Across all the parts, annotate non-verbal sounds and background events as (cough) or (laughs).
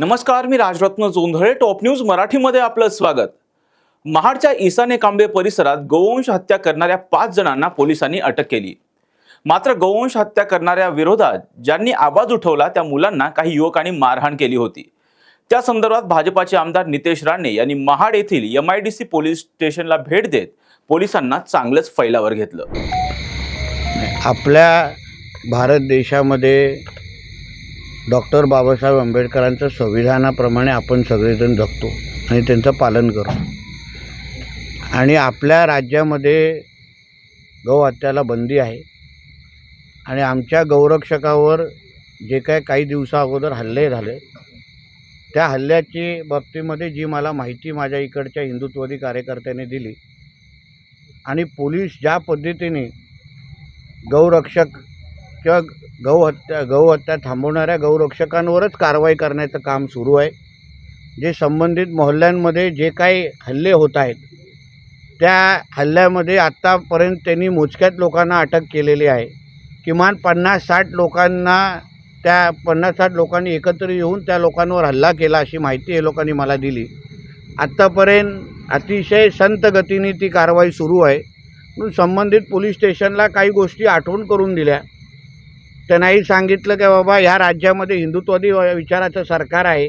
नमस्कार मी Rajratna Jondhale top news मराठीमध्ये आपलं स्वागत. महाडच्या ईसाने कांबे परिसरात गोवंश हत्या करणाऱ्या पाच जणांना पोलिसांनी अटक केली. मात्र गोवंश हत्या करणाऱ्या विरोधात ज्यांनी आवाज उठवला त्या मुलांना काही युवकांनी मारहाण केली होती. त्या संदर्भात भाजपाचे आमदार नितेश राणे यांनी महाड येथील M I D C police स्टेशनला भेट देत पोलिसांना चांगलंच फैलावर घेतलं. आपल्या भारत देशामध्ये डॉक्टर बाबासाहेब आंबेडकरांच्या संविधानाप्रमाणे आपण सगळेजण जगतो आणि त्यांचं पालन करतो. आणि आपल्या राज्यामध्ये गौहत्याला बंदी आहे. आणि आमच्या गौरक्षकावर जे काय काही दिवसा अगोदर हल्ले झाले त्या हल्ल्याची बाबतीमध्ये जी मला माहिती माझ्या इकडच्या हिंदुत्ववादी कार्यकर्त्यांनी दिली. आणि पोलीस ज्या पद्धतीने गौरक्षक किंवा गौहत्या गौहत्या थांबवणाऱ्या गौरक्षकांवरच कारवाई करण्याचं काम सुरू आहे. जे संबंधित मोहल्ल्यांमध्ये जे काही हल्ले होत आहेत त्या हल्ल्यामध्ये आत्तापर्यंत त्यांनी मोजक्यात लोकांना अटक केलेली आहे. किमान पन्नास साठ लोकांना त्या पन्नास साठ लोकांनी एकत्र येऊन त्या लोकांवर हल्ला केला अशी माहिती हे लोकांनी मला दिली. आत्तापर्यंत अतिशय संत गतीने ती कारवाई सुरू आहे. म्हणून संबंधित पोलीस स्टेशनला काही गोष्टी आठवण करून दिल्या. त्यांनाही सांगितलं की बाबा ह्या राज्यामध्ये हिंदुत्ववादी विचाराचं सरकार आहे.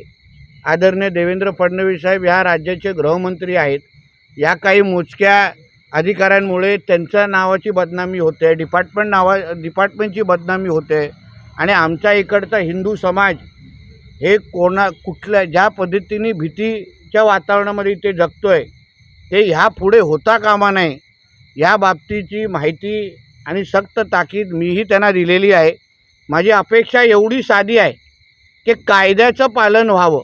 आदरणीय देवेंद्र फडणवीस साहेब ह्या राज्याचे गृहमंत्री आहेत. या काही मोजक्या अधिकाऱ्यांमुळे त्यांच्या नावाची बदनामी होते डिपार्टमेंट नावा डिपार्टमेंटची बदनामी होते. आणि आमच्या इकडचा हिंदू समाज हे कोणा कुठल्या ज्या पद्धतीने भीतीच्या वातावरणामध्ये ते जगतो आहे ते ह्या पुढे होता कामा नये. या बाबतीची माहिती आणि सक्त ताकीद मीही त्यांना दिलेली आहे. माझी अपेक्षा एवढी साधी आहे की कायद्याचं पालन व्हावं.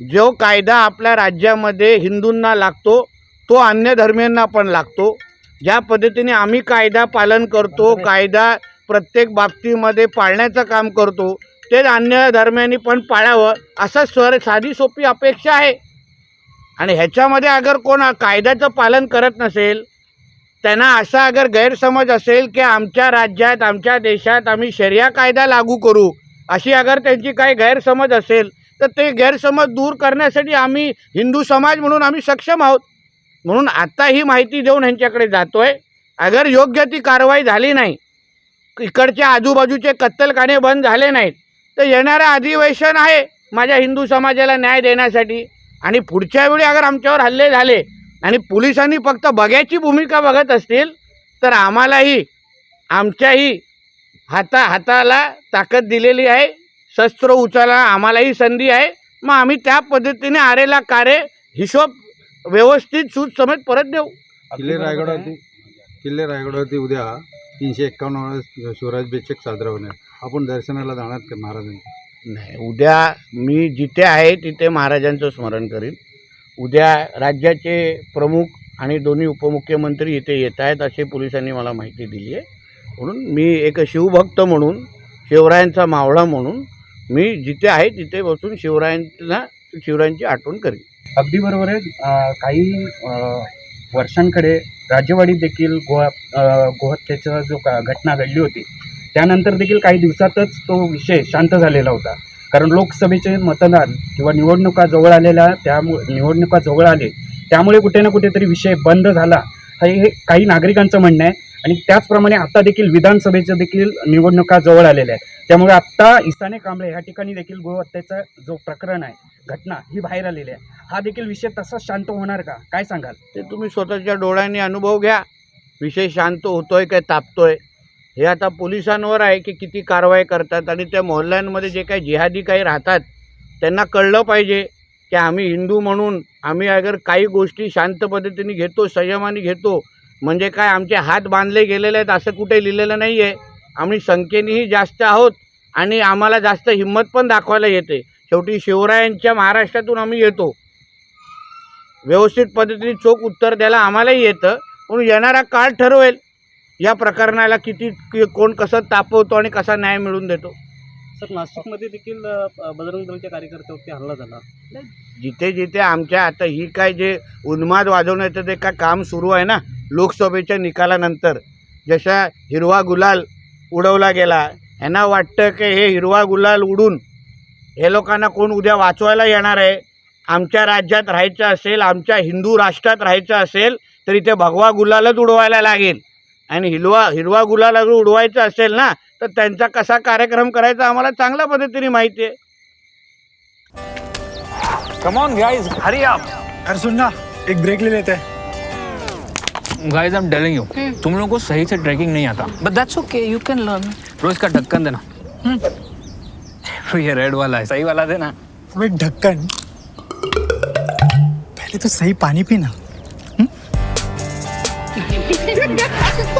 जो कायदा आपल्या राज्यामध्ये हिंदूंना लागतो तो अन्य धर्मियांना पण लागतो. ज्या पद्धतीने आम्ही कायदा पालन करतो कायदा प्रत्येक बाबतीमध्ये पाळण्याचं काम करतो तेच अन्य धर्मियांनी पण पाळावं असं स्वर साधी सोपी अपेक्षा आहे. आणि ह्याच्यामध्ये अगर कोण कायद्याचं पालन करत नसेल त्यांना असा अगर गैरसमज असेल की आमच्या राज्यात आमच्या देशात आम्ही शर्या कायदा लागू करू अशी अगर त्यांची काही गैरसमज असेल तर ते गैरसमज दूर करण्यासाठी आम्ही हिंदू समाज म्हणून आम्ही सक्षम आहोत. म्हणून आता ही माहिती देऊन ह्यांच्याकडे जातो आहे अगर योग्य ती कारवाई झाली नाही इकडच्या आजूबाजूचे कत्तलखाने बंद झाले नाहीत तर येणारं अधिवेशन आहे माझ्या हिंदू समाजाला न्याय देण्यासाठी. आणि पुढच्या वेळी अगर आमच्यावर हल्ले झाले आणि पोलिसांनी फक्त बघ्याची भूमिका बघत असतील तर आम्हालाही आमच्याही हाता हाताला ताकद दिलेली आहे शस्त्र उचला आम्हालाही संधी आहे. मग आम्ही त्या पद्धतीने आरेला कारे हिशोब व्यवस्थित सूट समेत परत देऊ. किल्ले रायगडावरती किल्ले रायगडावरती उद्या तीनशे एक्कावन्न शिवराज बेचक साजरा होणार. आपण दर्शनाला जाणार का महाराजांच्या? नाही उद्या मी जिथे आहे तिथे महाराजांचं स्मरण करीन. उद्या राज्याचे प्रमुख आणि दोन्ही उपमुख्यमंत्री इथे येत आहेत असे पोलिसांनी मला माहिती दिली आहे. म्हणून मी एक शिवभक्त म्हणून शिवरायांचा मावळा म्हणून मी जिथे आहे तिथे बसून शिवरायांना शिवरायांची आठवण करीन. अगदी बरोबर आहे. काही वर्षांकडे राजेवाडी देखील गोहा गोहत्येचा जो का घटना घडली होती त्यानंतर देखील काही दिवसातच तो विषय शांत झालेला होता. कारण लोकसभेचे मतदान किंवा निवडणुका जवळ आलेल्या त्यामुळे निवडणुका जवळ आले त्यामुळे कुठे ना कुठेतरी विषय बंद झाला. हे हे काही नागरिकांचं म्हणणं आहे. आणि त्याचप्रमाणे आता देखील विधानसभेचं देखील निवडणुका जवळ आलेल्या आहेत. त्यामुळे आत्ता इसाने कांबळे ह्या ठिकाणी देखील गोहत्याचा जो प्रकरण आहे घटना ही बाहेर आलेली आहे. हा देखील विषय तसाच शांत होणार का? काय सांगाल? ते तुम्ही स्वतःच्या डोळ्यांनी अनुभव घ्या. विषय शांत होतोय काय तापतोय? हे आता पोलिसांवर आहे की किती कारवाई करतात आणि त्या मोहल्ल्यांमध्ये जे काही जिहादी काही राहतात त्यांना कळलं पाहिजे की आम्ही हिंदू म्हणून आम्ही अगर काही गोष्टी शांत पद्धतीने घेतो संयमाने घेतो म्हणजे काय आमचे हात बांधले गेलेले आहेत असं कुठे लिहिलेलं नाही आहे आम्ही संख्येनेही जास्त आहोत आणि आम्हाला जास्त हिंमत पण दाखवायला येते. शेवटी शिवरायांच्या महाराष्ट्रातून आम्ही येतो. व्यवस्थित पद्धतीने चोख उत्तर द्यायला आम्हालाही येतं म्हणून येणारा काळ ठरवेल. या प्रकरणाला किती कि- कोण कसं तापवतो आणि कसा न्याय मिळवून देतो? सर नाशिकमध्ये देखील बजरंग दलच्या कार्यकर्त्यावरती हल्ला झाला. जिथे जिथे आमच्या आता ही काय जे उन्माद वाजवण्याचं ते काय काम सुरू आहे ना लोकसभेच्या निकालानंतर जसा हिरवा गुलाल उडवला गेला ह्यांना वाटतं की हे हिरवा गुलाल उडून हे लोकांना कोण उद्या वाचवायला येणार आहे? आमच्या राज्यात राहायचं असेल आमच्या हिंदू राष्ट्रात राहायचं असेल तर इथे भगवा गुलालच उडवायला लागेल. आणि हिरवा हिरवा गुलाल जर उडवायचा असेल ना तर त्यांचा कसा कार्यक्रम करायचा आम्हाला चांगल्या पद्धतीने माहिती आहे. कम ऑन गाइस हरी आप अरे सुन ना एक ब्रेक ले लेते. हैं guys I am telling you तुम लोगों को सही से ट्रैकिंग नहीं आता. But that's okay, you can learn. रोज का ढक्कन देना. तो ये रेड वाला है सही वाला देना. अब एक ढक्कन. पहले तो सही पानी पीना. (laughs)